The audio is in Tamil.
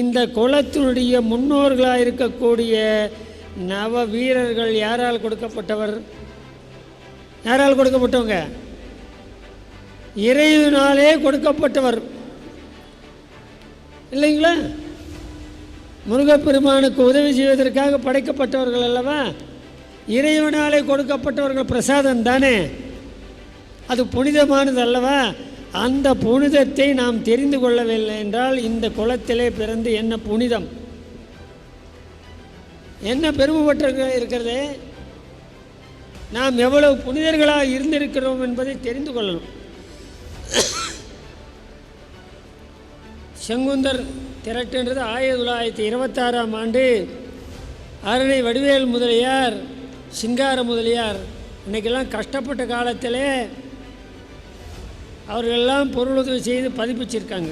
இந்த குலத்தினுடைய முன்னோர்களாக இருக்கக்கூடிய நவ வீரர்கள் யாரால் கொடுக்கப்பட்டவர்? யாரால் கொடுக்கப்பட்டவங்க? இறைவனாலே கொடுக்கப்பட்டவர். இல்லைங்களா? முருகப்பெருமானுக்கு உதவி செய்வதற்காக படைக்கப்பட்டவர்கள் அல்லவா? இறைவனாலே கொடுக்கப்பட்டவர்கள் பிரசாதம் தானே? அது புனிதமானது அல்லவா? அந்த புனிதத்தை நாம் தெரிந்து கொள்ளவில்லை என்றால் இந்த குளத்திலே பிறந்து என்ன புனிதம்? என்ன பெருமைப்பட்ட இருக்கிறது? நாம் எவ்வளவு புனிதர்களாக இருந்திருக்கிறோம் என்பதை தெரிந்து கொள்ளணும். செங்குந்தர் திரட்டுன்றது ஆயிரத்தி தொள்ளாயிரத்தி இருபத்தாறாம் ஆண்டு அரணை வடிவேல் முதலியார் சிங்கார முதலியார். இன்னைக்கெல்லாம் கஷ்டப்பட்ட காலத்திலே அவர்களெல்லாம் பொருளுதவி செய்து பதிப்பிச்சிருக்காங்க.